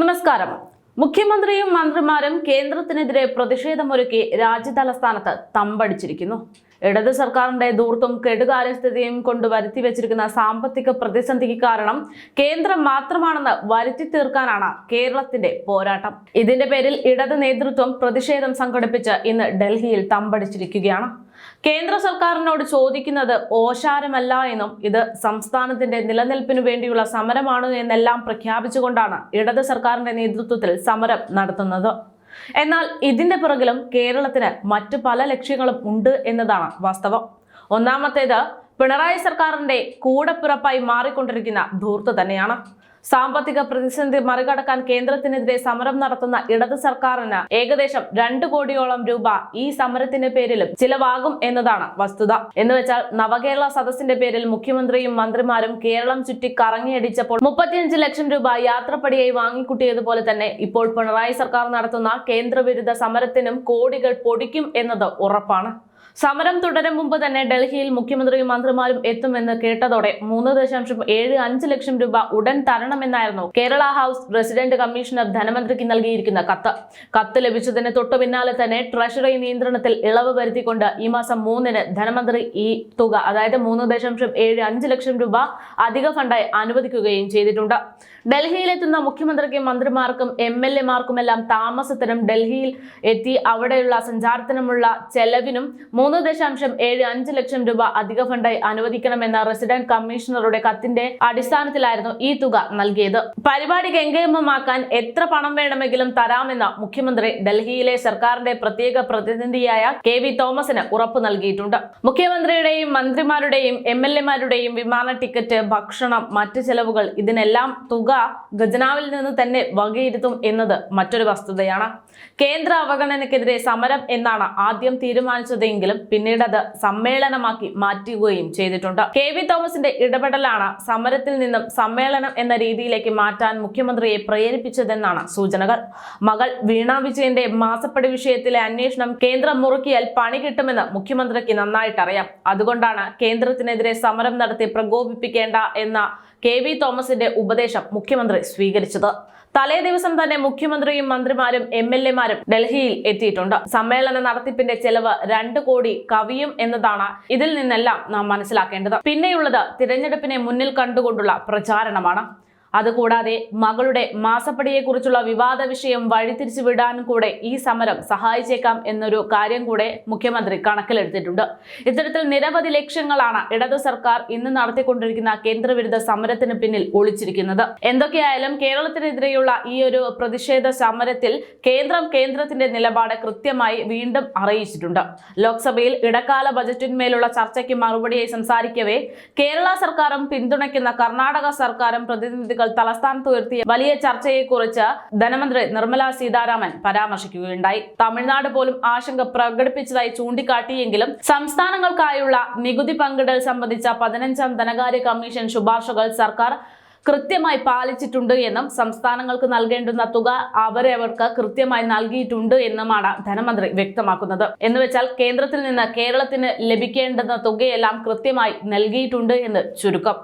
നമസ്കാരം. മുഖ്യമന്ത്രിയും മന്ത്രിമാരും കേന്ദ്രത്തിനെതിരെ പ്രതിഷേധമൊരുക്കി രാജ്യതലസ്ഥാനത്ത് തമ്പടിച്ചിരിക്കുന്നു. ഇടത് സർക്കാരിന്റെ ദൂർത്തും കെടുകാര്യസ്ഥതയും കൊണ്ട് വരുത്തി വെച്ചിരിക്കുന്ന സാമ്പത്തിക പ്രതിസന്ധിക്ക് കാരണം കേന്ദ്രം മാത്രമാണെന്ന് വരുത്തി തീർക്കാനാണ് കേരളത്തിന്റെ പോരാട്ടം. ഇതിന്റെ പേരിൽ ഇടത് നേതൃത്വം പ്രതിഷേധം സംഘടിപ്പിച്ച് ഇന്ന് ഡൽഹിയിൽ തമ്പടിച്ചിരിക്കുകയാണ്. കേന്ദ്ര സർക്കാരിനോട് ചോദിക്കുന്നത് ഓശാരമല്ല എന്നും ഇത് സംസ്ഥാനത്തിന്റെ നിലനിൽപ്പിനു വേണ്ടിയുള്ള സമരമാണ് എന്നെല്ലാം പ്രഖ്യാപിച്ചുകൊണ്ടാണ് ഇടത് സർക്കാരിന്റെ നേതൃത്വത്തിൽ സമരം നടത്തുന്നത്. എന്നാൽ ഇതിന്റെ പിറകിലും കേരളത്തിന് മറ്റു പല ലക്ഷ്യങ്ങളും ഉണ്ട് എന്നതാണ് വാസ്തവം. ഒന്നാമത്തേത് പിണറായി സർക്കാരിന്റെ കൂടപ്പിറപ്പായി മാറിക്കൊണ്ടിരിക്കുന്ന ധൂർത്ത് തന്നെയാണ്. സാമ്പത്തിക പ്രതിസന്ധി മറികടക്കാൻ കേന്ദ്രത്തിനെതിരെ സമരം നടത്തുന്ന ഇടത് സർക്കാരിന് ഏകദേശം രണ്ടു കോടിയോളം രൂപ ഈ സമരത്തിന്റെ പേരിലും ചിലവാകും എന്നതാണ് വസ്തുത. എന്നുവെച്ചാൽ നവകേരള സദസ്സിന്റെ പേരിൽ മുഖ്യമന്ത്രിയും മന്ത്രിമാരും കേരളം ചുറ്റി കറങ്ങിയടിച്ചപ്പോൾ മുപ്പത്തിയഞ്ച് ലക്ഷം രൂപ യാത്രപ്പടിയായി വാങ്ങിക്കൂട്ടിയതുപോലെ തന്നെ ഇപ്പോൾ പിണറായി സർക്കാർ നടത്തുന്ന കേന്ദ്രവിരുദ്ധ സമരത്തിനും കോടികൾ പൊടിക്കും എന്നത് ഉറപ്പാണ്. സമരം തുടരും മുമ്പ് തന്നെ ഡൽഹിയിൽ മുഖ്യമന്ത്രിയും മന്ത്രിമാരും എത്തുമെന്ന് കേട്ടതോടെ മൂന്ന് ദശാംശം ഏഴ് അഞ്ച് ലക്ഷം രൂപ ഉടൻ തരണമെന്നായിരുന്നു കേരള ഹൗസ് റെസിഡന്റ് കമ്മീഷണർ ധനമന്ത്രിക്ക് നൽകിയിരിക്കുന്ന കത്ത്. കത്ത് ലഭിച്ചതിന് തൊട്ടു പിന്നാലെ തന്നെ ട്രഷറി നിയന്ത്രണത്തിൽ ഇളവ് വരുത്തിക്കൊണ്ട് ഈ മാസം മൂന്നിന് ധനമന്ത്രി ഈ തുക അതായത് മൂന്ന് ദശാംശം ഏഴ് അഞ്ച് ലക്ഷം രൂപ അധിക ഫണ്ടായി അനുവദിക്കുകയും ചെയ്തിട്ടുണ്ട്. ഡൽഹിയിലെത്തുന്ന മുഖ്യമന്ത്രിക്കും മന്ത്രിമാർക്കും എം എൽ എമാർക്കുമെല്ലാം താമസത്തിനും ഡൽഹിയിൽ എത്തി അവിടെയുള്ള സഞ്ചാരത്തിനുമുള്ള ചെലവിനും മൂന്ന് ദശാംശം ഏഴ് അഞ്ച് ലക്ഷം രൂപ അധിക ഫണ്ടായി അനുവദിക്കണമെന്ന റെസിഡന്റ് കമ്മീഷണറുടെ കത്തിന്റെ അടിസ്ഥാനത്തിലായിരുന്നു ഈ തുക നൽകിയത്. പരിപാടി ഗംഗയമ്മമാക്കാൻ എത്ര പണം വേണമെങ്കിലും തരാമെന്ന മുഖ്യമന്ത്രി ഡൽഹിയിലെ സർക്കാരിന്റെ പ്രത്യേക പ്രതിനിധിയായ കെ വി തോമസിന് ഉറപ്പ് നൽകിയിട്ടുണ്ട്. മുഖ്യമന്ത്രിയുടെയും മന്ത്രിമാരുടെയും എം എൽ എമാരുടെയും വിമാന ടിക്കറ്റ് ഭക്ഷണം മറ്റു ചെലവുകൾ ഇതിനെല്ലാം തുക ഖജനാവിൽ നിന്ന് തന്നെ വകയിരുത്തും എന്നത് മറ്റൊരു വസ്തുതയാണ്. കേന്ദ്ര അവഗണനക്കെതിരെ സമരം എന്നാണ് ആദ്യം തീരുമാനിച്ചതെങ്കിലും പിന്നീട് അത് സമ്മേളനമാക്കി മാറ്റുകയും ചെയ്തിട്ടുണ്ട്. കെ വി തോമസിന്റെ ഇടപെടലാണ് സമരത്തിൽ നിന്നും സമ്മേളനം എന്ന രീതിയിലേക്ക് മാറ്റാൻ മുഖ്യമന്ത്രിയെ പ്രേരിപ്പിച്ചതെന്നാണ് സൂചനകൾ. മകൾ വീണ വിജയന്റെ മാസപ്പടി വിഷയത്തിലെ അന്വേഷണം കേന്ദ്രം മുറുക്കിയാൽ പണി കിട്ടുമെന്ന് മുഖ്യമന്ത്രിക്ക് നന്നായിട്ടറിയാം. അതുകൊണ്ടാണ് കേന്ദ്രത്തിനെതിരെ സമരം നടത്തി പ്രകോപിപ്പിക്കേണ്ട എന്ന കെ വി തോമസിന്റെ ഉപദേശം മുഖ്യമന്ത്രി സ്വീകരിച്ചത്. തലേ ദിവസം തന്നെ മുഖ്യമന്ത്രിയും മന്ത്രിമാരും എം എൽ എമാരും ഡൽഹിയിൽ എത്തിയിട്ടുണ്ട്. സമ്മേളന നടത്തിപ്പിന്റെ ചെലവ് രണ്ട് കോടി കവിയും എന്നതാണ് ഇതിൽ നിന്നെല്ലാം നാം മനസ്സിലാക്കേണ്ടത്. പിന്നെയുള്ളത് തിരഞ്ഞെടുപ്പിനെ മുന്നിൽ കണ്ടുകൊണ്ടുള്ള പ്രചാരണമാണ്. അതുകൂടാതെ മകളുടെ മാസപ്പടിയെക്കുറിച്ചുള്ള വിവാദ വിഷയം വഴിതിരിച്ചു വിടാനും കൂടെ ഈ സമരം സഹായിച്ചേക്കാം എന്നൊരു കാര്യം കൂടെ മുഖ്യമന്ത്രി കണക്കിലെടുത്തിട്ടുണ്ട്. ഇത്തരത്തിൽ നിരവധി ലക്ഷ്യങ്ങളാണ് ഇടതു സർക്കാർ ഇന്ന് നടത്തിക്കൊണ്ടിരിക്കുന്ന കേന്ദ്രവിരുദ്ധ സമരത്തിന് പിന്നിൽ ഒളിച്ചിരിക്കുന്നത്. എന്തൊക്കെയായാലും കേരളത്തിനെതിരെയുള്ള ഈ ഒരു പ്രതിഷേധ സമരത്തിൽ കേന്ദ്രം കേന്ദ്രത്തിന്റെ നിലപാട് കൃത്യമായി വീണ്ടും അറിയിച്ചിട്ടുണ്ട്. ലോക്സഭയിൽ ഇടക്കാല ബജറ്റിന്മേലുള്ള ചർച്ചയ്ക്ക് മറുപടിയായി സംസാരിക്കവേ കേരള സർക്കാരും പിന്തുണയ്ക്കുന്ന കർണാടക സർക്കാരും പ്രതിനിധികൾ തലസ്ഥാനത്ത് ഉയർത്തിയ വലിയ ചർച്ചയെ കുറിച്ച് ധനമന്ത്രി നിർമ്മല സീതാരാമൻ പരാമർശിക്കുകയുണ്ടായി. തമിഴ്നാട് പോലും ആശങ്ക പ്രകടിപ്പിച്ചതായി ചൂണ്ടിക്കാട്ടിയെങ്കിലും സംസ്ഥാനങ്ങൾക്കായുള്ള നികുതി പങ്കിടൽ സംബന്ധിച്ച പതിനഞ്ചാം ധനകാര്യ കമ്മീഷൻ ശുപാർശകൾ സർക്കാർ കൃത്യമായി പാലിച്ചിട്ടുണ്ട് എന്നും സംസ്ഥാനങ്ങൾക്ക് നൽകേണ്ടുന്ന തുക അവരെ അവർക്ക് കൃത്യമായി നൽകിയിട്ടുണ്ട് എന്നുമാണ് ധനമന്ത്രി വ്യക്തമാക്കുന്നത്. എന്ന് വെച്ചാൽ കേന്ദ്രത്തിൽ നിന്ന് കേരളത്തിന് ലഭിക്കേണ്ടുന്ന തുകയെല്ലാം കൃത്യമായി നൽകിയിട്ടുണ്ട് എന്ന് ചുരുക്കം.